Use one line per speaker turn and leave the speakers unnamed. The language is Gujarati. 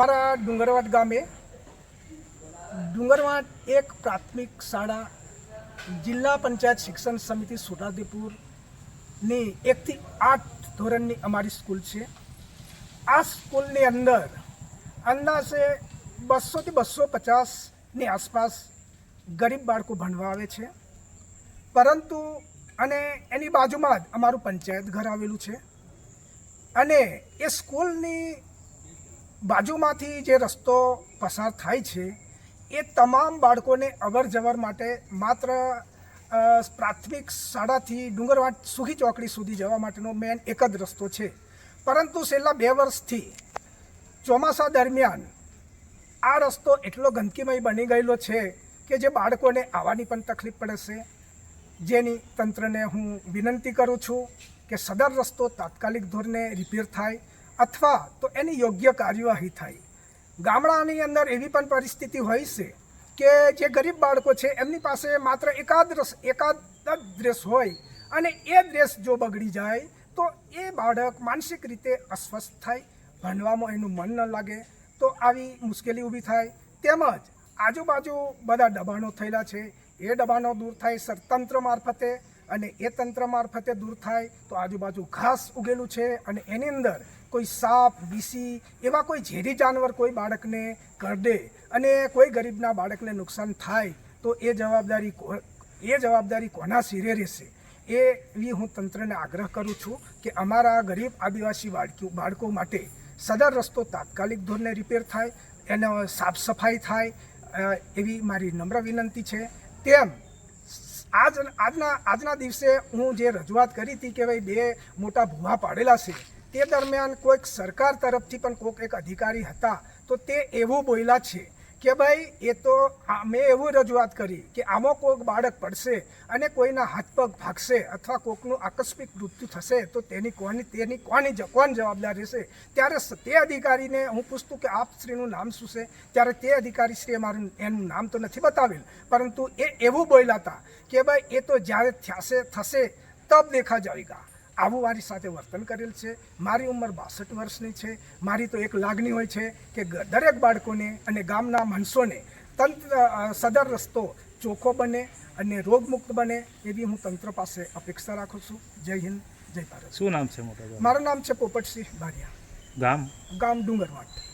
અમારા ડુંગરવાટ ગામે ડુંગરવાટ એક પ્રાથમિક શાળા જિલ્લા પંચાયત શિક્ષણ સમિતિ છોટાઉદેપુરની એકથી આઠ ધોરણની અમારી સ્કૂલ છે. આ સ્કૂલની અંદર અંદાજે બસોથી બસો પચાસની આસપાસ ગરીબ બાળકો ભણવા આવે છે. પરંતુ અને એની બાજુમાં જ અમારું પંચાયત ઘર આવેલું છે. અને એ સ્કૂલની બાજુમાંથી જે રસ્તો પસાર થાય છે, એ તમામ બાળકોને અવર જવર માટે માત્ર પ્રાથમિક શાળાથી ડુંગરવાટ સુખી ચોકડી સુધી જવા માટેનો મેન એક જ રસ્તો છે. પરંતુ છેલ્લા બે વર્ષથી ચોમાસા દરમિયાન આ રસ્તો એટલો ગંદકીમય બની ગયેલો છે કે જે બાળકોને આવવાની પણ તકલીફ પડે છે જેની તંત્રને હું વિનંતી કરું છું કે સદર રસ્તો તાત્કાલિક ધોરણે રિપેર થાય અથવા તો એની યોગ્ય કાર્યવાહી થાય. ગામડાની અંદર એવી પણ પરિસ્થિતિ હોય છે કે જે ગરીબ બાળકો છે, એમની પાસે માત્ર એકાદ રસ, એકાદ ડ્રેસ હોય અને એ ડ્રેસ જો બગડી જાય, તો એ બાળક માનસિક રીતે અસ્વસ્થ થાય, ભણવામાં એનું મન ન લાગે, તો આવી મુશ્કેલી ઊભી થાય. તેમજ આજુબાજુ બધા દબાણો થયેલા છે. એ દબાણો દૂર થાય સરતંત્ર મારફતે અને એ તંત્ર મારફતે દૂર થાય તો આજુબાજુ ઘાસ ઉગેલું છે અને એની અંદર કોઈ સાપ, બીસી એવા કોઈ ઝેરી જાનવર કોઈ બાળકને કરડે અને કોઈ ગરીબના બાળકને નુકસાન થાય તો એ જવાબદારી એ જવાબદારી કોના શિરે રહેશે? એવી હું તંત્રને આગ્રહ કરું છું કે અમારા ગરીબ આદિવાસી બાળકો બાળકો માટે સદર રસ્તો તાત્કાલિક ધોરણે રિપેર થાય, એનો સાફ સફાઈ થાય એવી મારી નમ્ર વિનંતી છે. તેમ આજ આજના આજના દિવસે હું જે રજૂઆત કરી હતી કે ભાઈ બે મોટા ભૂવા પાડેલા છે, તે દરમિયાન કોઈક સરકાર તરફથી પણ કોઈક એક અધિકારી હતા, તો તે એવું બોલ્યા છે કે ભાઈ, એ તો મેં એવું રજૂઆત કરી કે આમાં કોઈક બાળક પડશે અને કોઈના હાથ પગ ભાગશે અથવા કોઈકનું આકસ્મિક મૃત્યુ થશે, તો તેની કોની તેની કોની કોણ જવાબદાર રહેશે? ત્યારે તે અધિકારીને હું પૂછતું કે આપ શ્રીનું નામ શું છે? ત્યારે તે અધિકારી અધિકારીશ્રીએ મારું, એનું નામ તો નથી બતાવેલ, પરંતુ એ એવું બોલ્યા હતા કે ભાઈ, એ તો જ્યારે થશે થશે, તબ દેખા જાવેગા આવું મારી સાથે વર્તન કરેલ છે. મારી ઉંમર બાસઠ વર્ષની છે. મારી તો એક લાગણી હોય છે કે દરેક બાળકોને અને ગામના માણસોને તંત્ર સદર રસ્તો ચોખ્ખો બને અને રોગમુક્ત બને એવી હું તંત્ર પાસે અપેક્ષા રાખું છું. જય હિન્દ જય ભારત.
શું નામ છે મોટા
મારું નામ છે પોપટસિંહ બારિયા.
ગામ?
ગામ ડુંગરવાટ